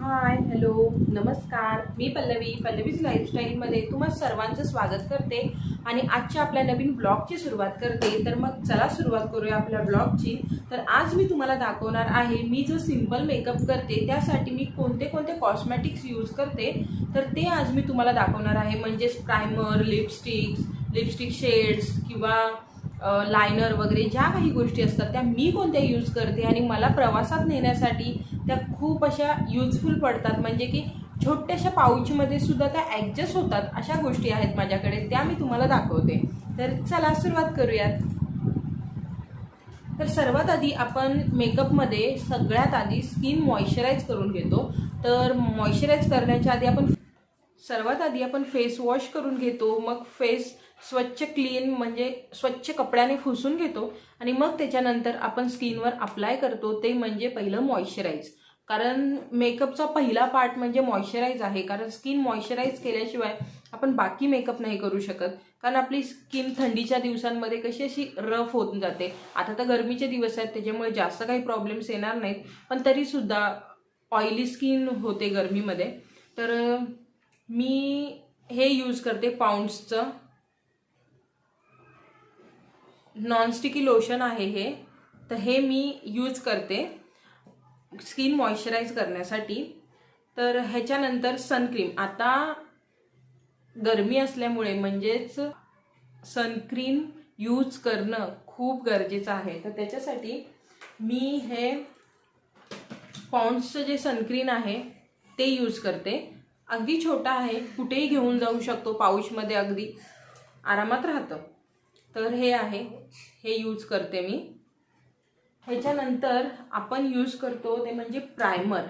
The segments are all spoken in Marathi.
हाय हॅलो नमस्कार. मी पल्लवी पल्लवीज लाईफस्टाईलमध्ये तुम्हा सर्वांचं स्वागत करते आणि आजच्या आपल्या नवीन ब्लॉगची सुरुवात करते. तर मग चला सुरुवात करूया आपल्या ब्लॉगची तर आज मी तुम्हाला दाखवणार आहे मी जो सिंपल मेकअप करते त्यासाठी मी कोणते कोणते कॉस्मॅटिक्स यूज करते. तर ते आज मी तुम्हाला दाखवणार आहे. म्हणजेच प्रायमर लिपस्टिक्स लिपस्टिक शेड्स किंवा लायनर वगैरे ज्या काही गोष्टी असतात त्या मी कोणत्या यूज करते आणि मला प्रवासात नेण्यासाठी त्या खूप अशा युजफुल पडतात. म्हणजे की छोट्याशा पाऊचमध्ये सुद्धा त्या ॲडजस्ट होतात अशा गोष्टी आहेत माझ्याकडे त्या मी तुम्हाला दाखवते. तर चला सुरुवात करूयात. तर सर्वात आधी आपण मेकअपमध्ये सगळ्यात आधी स्किन मॉइश्चराईज करून घेतो. तर मॉइश्चराईज करण्याच्या आधी आपण सर्वात आधी आपण फेस वॉश करून घेतो. मग फेस स्वच्छ क्लीन म्हणजे स्वच्छ कपड्याने फुसून घेतो आणि मग त्याच्यानंतर आपण स्किनवर अप्लाय करतो. ते म्हणजे पहिलं मॉइश्चराईज कारण मेकअपचा पहिला पार्ट म्हणजे मॉइश्चराईज आहे. कारण स्किन मॉइश्चराईज केल्याशिवाय आपण बाकी मेकअप नाही करू शकत. कारण आपली स्किन थंडीच्या दिवसांमध्ये कशी अशी रफ होत जाते. आता तर गरमीचे दिवस आहेत त्याच्यामुळे जास्त काही प्रॉब्लेम्स येणार नाहीत. पण तरीसुद्धा ऑइली स्किन होते गरमीमध्ये. तर मी हे यूज करते पाऊंड्सचं नॉनस्टिकी लोशन आहे हे. तर हे मी यूज करते. स्किन मॉइश्चराईज करण्यासाठी. तर ह्याच्यानंतर सनक्रीम आता गरमी असल्यामुळे म्हणजेच सनक्रीम यूज करणं खूप गरजेचं आहे. तर त्याच्यासाठी मी हे पॉन्ड्सचं जे सनक्रीन आहे ते यूज करते. अगदी छोटा आहे. कुठेही घेऊन जाऊ शकतो पाऊचमध्ये अगदी. आरामात राहतं. तर हे आहे. हे यूज करते मी. ह्याच्यानंतर आपण यूज करतो ते म्हणजे प्रायमर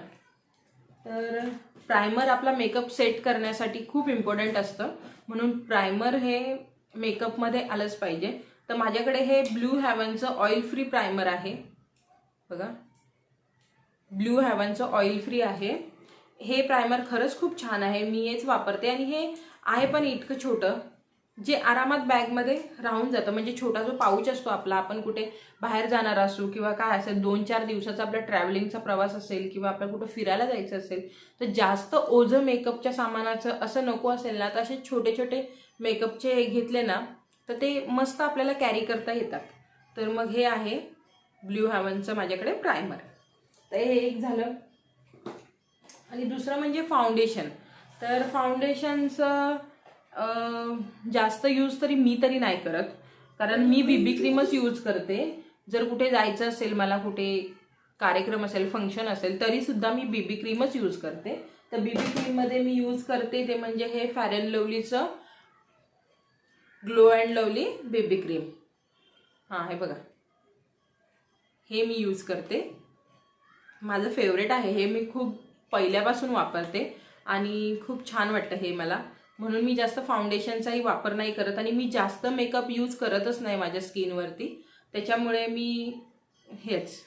तर प्रायमर आपला मेकअप सेट करण्यासाठी खूप इम्पॉर्टंट असतं. म्हणून प्रायमर हे मेकअपमध्ये आलंच पाहिजे. तर माझ्याकडे हे ब्लू हॅवनचं ऑइल फ्री प्रायमर आहे. बघा. ब्लू हॅवनचं ऑइल फ्री आहे. हे प्रायमर खरंच खूप छान आहे. मी हेच वापरते आणि हे आहे पण इतकं छोटं. जे आरामात बॅगमध्ये राहून जातं. म्हणजे छोटा जो पाऊच असतो आपला आपण कुठे बाहेर जाणार असू किंवा काय असेल दोन चार दिवसाचा आपला ट्रॅव्हलिंगचा प्रवास असेल किंवा आपल्याला कुठं फिरायला जायचं असेल तर जास्त ओझं मेकअपच्या सामानाचं असं नको असेल ना तर असे छोटे छोटे मेकअपचे घेतले ना तर ते मस्त आपल्याला कॅरी करता येतात. तर मग हे आहे ब्ल्यू हॅवनचं माझ्याकडे प्रायमर तर हे एक झालं. आणि दुसरं म्हणजे फाउंडेशन तर फाउंडेशनचं जास्त यूज तरी मी तरी नाही करत. कारण मी बीबी क्रीमच यूज करते. जर कुठे जायचं असेल मला कुठे कार्यक्रम असेल फंक्शन असेल तरी सुद्धा मी बीबी क्रीमच यूज करते. तर बीबी क्रीममध्ये मी यूज करते ते म्हणजे हे fair and लवलीचं glow and lovely baby cream हां हे बघा. हे मी यूज करते. माझं फेवरेट आहे. हे मी खूप पहिल्यापासून वापरते आणि खूप छान वाटतं हे मला. म्हणून मी जास्त फाउंडेशनचाही वापर नाही करत आणि मी जास्त मेकअप यूज करतच नाही माझ्या स्किनवरती त्याच्यामुळे मी हेच.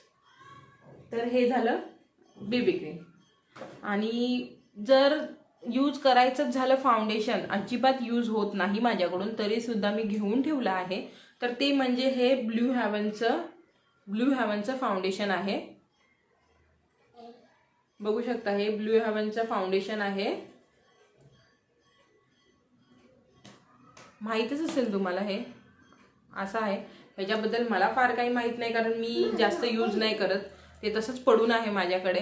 तर हे झालं बेबी क्रीम आणि जर यूज करायचंच झालं फाउंडेशन अजिबात यूज होत नाही माझ्याकडून तरीसुद्धा मी घेऊन ठेवलं आहे. तर ते म्हणजे हे ब्ल्यू हॅवनचं ब्ल्यू हॅवनचं फाउंडेशन आहे. बघू शकता हे ब्ल्यू हॅवनचं फाउंडेशन आहे. माहीतच असेल तुम्हाला हे. असं आहे. ह्याच्याबद्दल मला फार काही माहीत नाही कारण मी जास्त यूज नाही. करत. ते तसंच पडून आहे माझ्याकडे.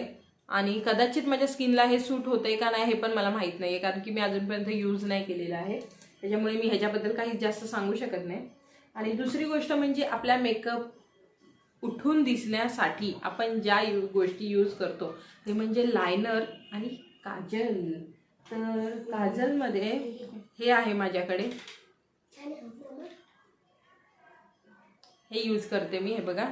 आणि कदाचित माझ्या स्किनला हे सूट होतंय का नाही हे पण मला माहीत नाही आहे कारण की मी अजूनपर्यंत यूज नाही केलेलं आहे. त्याच्यामुळे मी ह्याच्याबद्दल काही जास्त सांगू शकत नाही. आणि दुसरी गोष्ट म्हणजे आपल्या मेकअप उठून दिसण्यासाठी आपण ज्या यू गोष्टी यूज करतो ते म्हणजे लायनर आणि काजल. तर काजलमध्ये हे आहे माझ्याकडे. हे यूज करते मी हे बघा.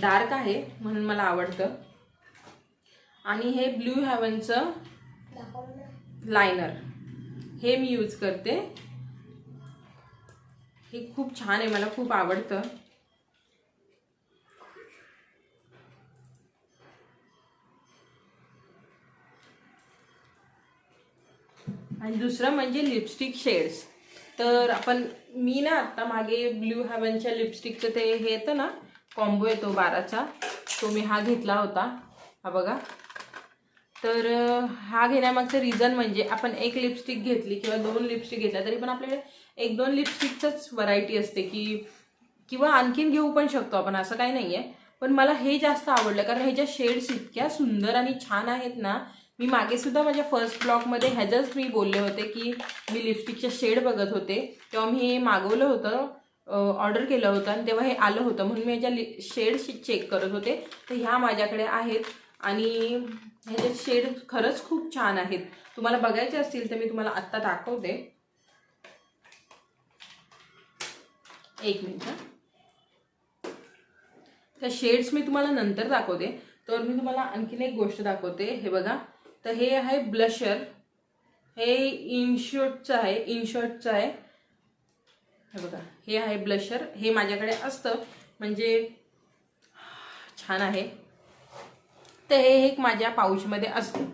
डार्क आहे म्हणून मला आवडतं. आणि हे ब्ल्यू हॅवनचं लायनर हे मी यूज करते. हे खूप छान आहे मला खूप आवडतं. आणि दुसरं म्हणजे लिपस्टिक शेड्स तर आपण मी ना आत्ता मागे ब्ल्यू हॅवनच्या लिपस्टिकचं ते हे येतं ना कॉम्बो येतो बाराचा. तो मी हा घेतला होता. हा बघा. तर हा घेण्यामागचं रिझन म्हणजे आपण एक लिपस्टिक घेतली किंवा दोन लिपस्टिक घेतल्या तरी पण आपल्याकडे एक दोन लिपस्टिकचंच व्हरायटी असते की किंवा आणखीन घेऊ पण शकतो आपण असं काही नाही आहे पण मला हे जास्त आवडलं कारण ह्याच्या शेड्स इतक्या सुंदर आणि छान आहेत ना मी मागे सुद्धा माझ्या फर्स्ट ब्लॉगमध्ये ह्याच्याच मी बोलले होते की मी लिपस्टिकचे शेड बघत होते. तेव्हा मी हे मागवलं होतं ऑर्डर केलं होतं आणि तेव्हा हे आलं होतं. म्हणून मी ह्याच्या लि शेड्स चेक करत होते. तर ह्या माझ्याकडे आहेत आणि ह्याचे शेड खरंच खूप छान आहेत. तुम्हाला बघायचे असतील तर मी तुम्हाला आत्ता दाखवते. एक मिनिट त्या शेड्स मी तुम्हाला नंतर दाखवते. तर मी तुम्हाला आणखीन एक गोष्ट दाखवते. हे बघा. तर हे आहे ब्लशर हे इनशर्टचं आहे इनशर्टचं आहे. हे बघा हे आहे ब्लशर हे माझ्याकडे असतं म्हणजे छान आहे. तर हे एक माझ्या पाऊचमध्ये असतं.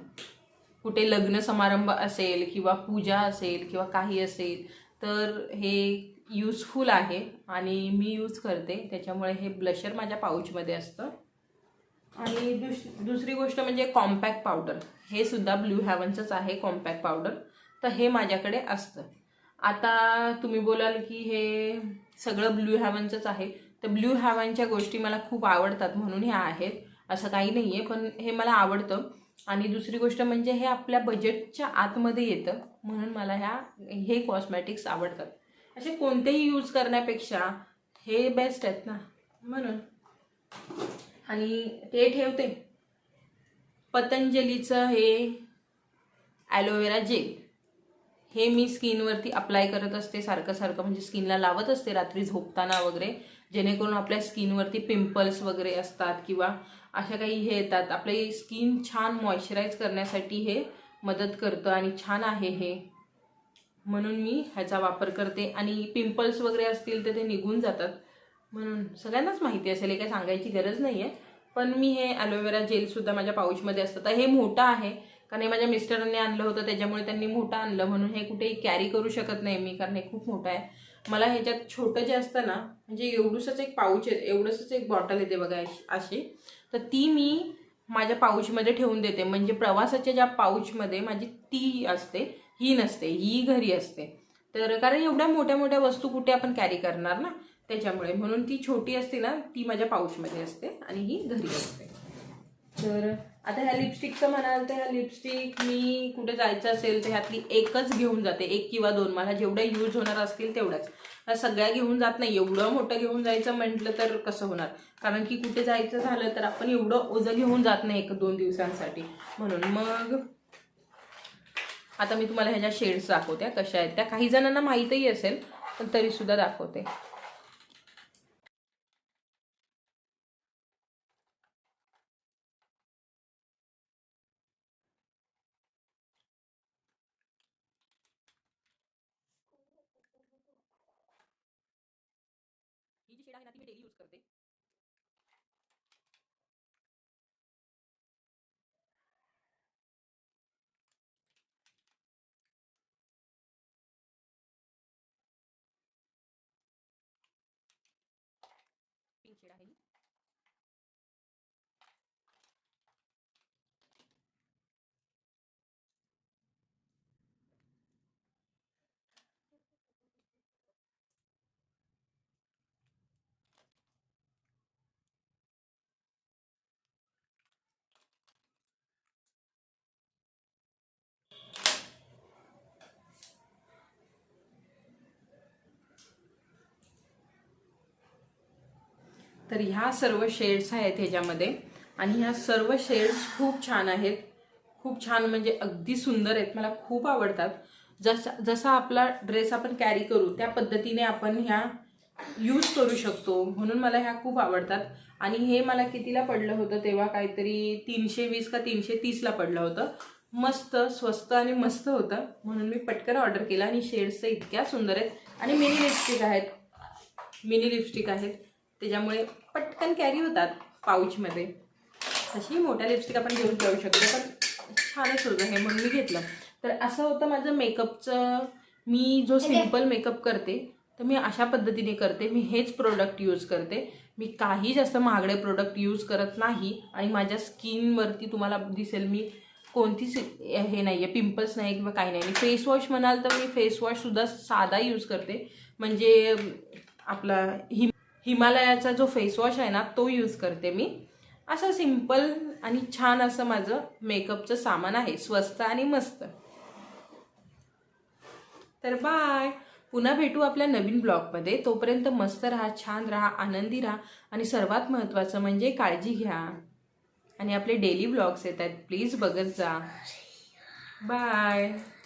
कुठे लग्न समारंभ असेल किंवा पूजा असेल किंवा काही असेल तर हे यूजफुल आहे आणि मी यूज करते. त्याच्यामुळे हे ब्लशर माझ्या पाऊचमध्ये असतं. आणि दुस दुसरी गोष्ट म्हणजे कॉम्पॅक्ट पावडर हे सुद्धा ब्ल्यू हॅवनचंच आहे कॉम्पॅक्ट पावडर तर हे माझ्याकडे असतं. आता तुम्ही बोलाल की हे सगळं ब्ल्यू हॅवनचंच आहे. तर ब्ल्यू हॅवनच्या गोष्टी मला खूप आवडतात म्हणून ह्या आहेत. असं काही नाही आहे पण हे मला आवडतं. आणि दुसरी गोष्ट म्हणजे हे आपल्या बजेटच्या आतमध्ये येतं. म्हणून मला ह्या हे कॉस्मॅटिक्स आवडतात. असे कोणतेही यूज करण्यापेक्षा हे बेस्ट आहेत ना. म्हणून. आणि ते ठेवते. पतंजलीचं हे ॲलोवेरा जेल हे मी स्किनवरती अप्लाय करत असते सारखं सारखं. म्हणजे स्किनला लावत असते रात्री झोपताना वगैरे. जेणेकरून आपल्या स्किनवरती पिंपल्स वगैरे असतात किंवा अशा काही हे येतात. आपली स्किन छान मॉइश्चराईज करण्यासाठी हे मदत करतं आणि छान आहे हे. म्हणून मी ह्याचा वापर करते. आणि पिंपल्स वगैरे असतील तर ते निघून जातात. म्हणून सगळ्यांनाच माहिती असेल हे काही सांगायची गरज नाही आहे पण मी हे ॲलोवेरा जेलसुद्धा माझ्या पाऊचमध्ये असतं. तर हे मोठं आहे. कारण हे माझ्या मिस्टरांनी आणलं होतं त्याच्यामुळे त्यांनी मोठं आणलं. म्हणून हे कुठेही कॅरी करू शकत नाही मी कारण हे खूप मोठं आहे. मला ह्याच्यात छोटं जे असतं ना म्हणजे एवढंसंच एक पाऊच आहे एवढंसंच एक बॉटल येते बघा अशी- अशी. तर ती मी माझ्या पाऊचमध्ये ठेवून देते. म्हणजे प्रवासाच्या ज्या पाऊचमध्ये माझी ती असते ही नसते ही घरी असते. तर कारण एवढ्या मोठ्या मोठ्या वस्तू कुठे आपण कॅरी करणार ना? त्याच्यामुळे. म्हणून ती छोटी असते ना ती माझ्या पाऊचमध्ये असते आणि ही घरी असते तर आता ह्या लिपस्टिकचं म्हणाल तर ह्या लिपस्टिक मी कुठे जायचं असेल तर ह्यातली एकच घेऊन जाते. एक किंवा दोन. मला जेवढ्या यूज होणार असतील तेवढ्याच ह्या सगळ्या घेऊन जात नाही. एवढं मोठं घेऊन जायचं म्हटलं तर कसं होणार? कारण की कुठे जायचं झालं तर आपण एवढं ओझं घेऊन जात नाही एक दोन दिवसांसाठी. म्हणून मग आता मी तुम्हाला ह्याच्या शेड्स दाखवते. कशा आहेत त्या? काही जणांना माहीतही असेल पण तरीसुद्धा दाखवते. शेड आहे ना ती मी डेली यूज करते. पिंक शेड आहे. ही तर ह्या सर्व शेड्स आहेत ह्याच्यामध्ये. आणि ह्या सर्व शेड्स खूप छान आहेत. खूप छान म्हणजे अगदी सुंदर आहेत. मला खूप आवडतात. जसा जसा आपला ड्रेस आपण कॅरी करू त्या पद्धतीने आपण ह्या यूज करू शकतो. म्हणून मला ह्या खूप आवडतात. आणि हे मला कितीला पडलं होतं तेव्हा काहीतरी तीनशे वीस का तीनशे तीसला पडलं होतं. मस्त स्वस्त आणि मस्त होतं. म्हणून मी पटकन ऑर्डर केला आणि शेड्स तर इतक्या सुंदर आहेत. आणि मिनी लिपस्टिक आहेत. मिनी लिपस्टिक आहेत. त्याच्यामुळे पटकन कॅरी होतात पाऊचमध्ये तशी मोठ्या लिपस्टिक आपण घेऊन जाऊ शकतो. पण छानच होतं हे म्हणून मी घेतलं. तर असं होतं माझं मेकअपचं मी जो सिंपल मेकअप करते तर मी अशा पद्धतीने करते. मी हेच प्रोडक्ट यूज करते. मी काही जास्त महागडे प्रोडक्ट यूज करत नाही. आणि माझ्या स्किनवरती तुम्हाला दिसेल मी कोणतीच हे नाही आहे पिंपल्स नाही किंवा काही नाही. फेस वॉश म्हणाल तर मी फेस वॉशसुद्धा साधा यूज करते. म्हणजे आपला हिम हिमालयाचा जो फेस वॉश आहे ना तो यूज करते मी. असं सिंपल आणि छान असं माझं मेकअपचं सामान आहे. स्वस्त आणि मस्त. तर बाय पुन्हा भेटू आपल्या नवीन ब्लॉगमध्ये तोपर्यंत मस्त राहा छान राहा आनंदी राहा आणि सर्वात महत्त्वाचं म्हणजे काळजी घ्या. आणि आपले डेली ब्लॉग्स येत आहेत. प्लीज बघत जा. बाय